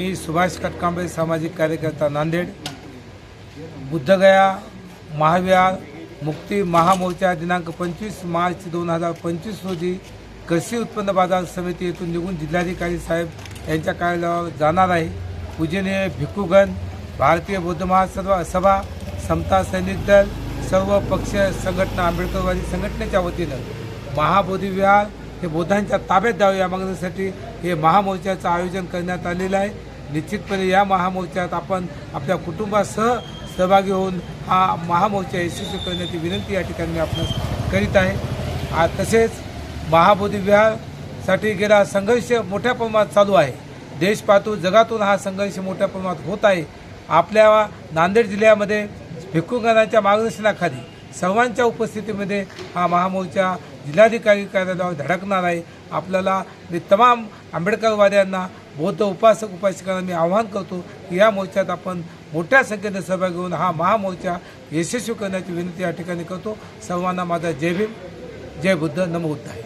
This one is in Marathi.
मी सुभाष कटकांबे सामाजिक कार्यकर्ता नांदेड. बुद्धगया महाविहार मुक्ती महामोर्चा दिनांक पंचवीस मार्च दोन हजार पंचवीस रोजी कृषी उत्पन्न बाजार समिती येथून निघून जिल्हाधिकारी साहेब यांच्या कार्यालयावर जाणार आहे. पूजनीय भिक्खूगण भारतीय बौद्ध महासभा सभा समता सैनिक दल सर्व पक्ष संघटना आंबेडकरवादी संघटनेच्या वतीनं महाबोधी विहार हे बौद्धांच्या ताब्यात द्यावे या मागणीसाठी हे महामोर्चाचं आयोजन करण्यात आलेलं आहे. निश्चितपणे या महामोर्चात आपण आपल्या कुटुंबासह सहभागी होऊन हा महामोर्चा यशस्वी करण्याची विनंती या ठिकाणी मी आपण करीत आहे. आ- तसेच महाबोधी विहारसाठी गेला संघर्ष मोठ्या प्रमाणात चालू आहे. देश पाहतो जगातून हा संघर्ष मोठ्या प्रमाणात होत आहे. आपल्या नांदेड जिल्ह्यामध्ये भिक्खुगणांच्या मार्गदर्शनाखाली सर्वांच्या उपस्थितीमध्ये हा महामोर्चा जिल्हाधिकारी कार्यालयावर धडकणार आहे. आपल्याला मी तमाम आंबेडकरवाद्यांना बौद्ध उपासक उपासिकांना मी आवाहन करतो की या मोर्चात आपण मोठ्या संख्येने सहभाग घेऊन हा महामोर्चा यशस्वी करण्याची विनंती या ठिकाणी करतो. सर्वांना माझा जय भीम जय बुद्ध नमो बुद्ध आहे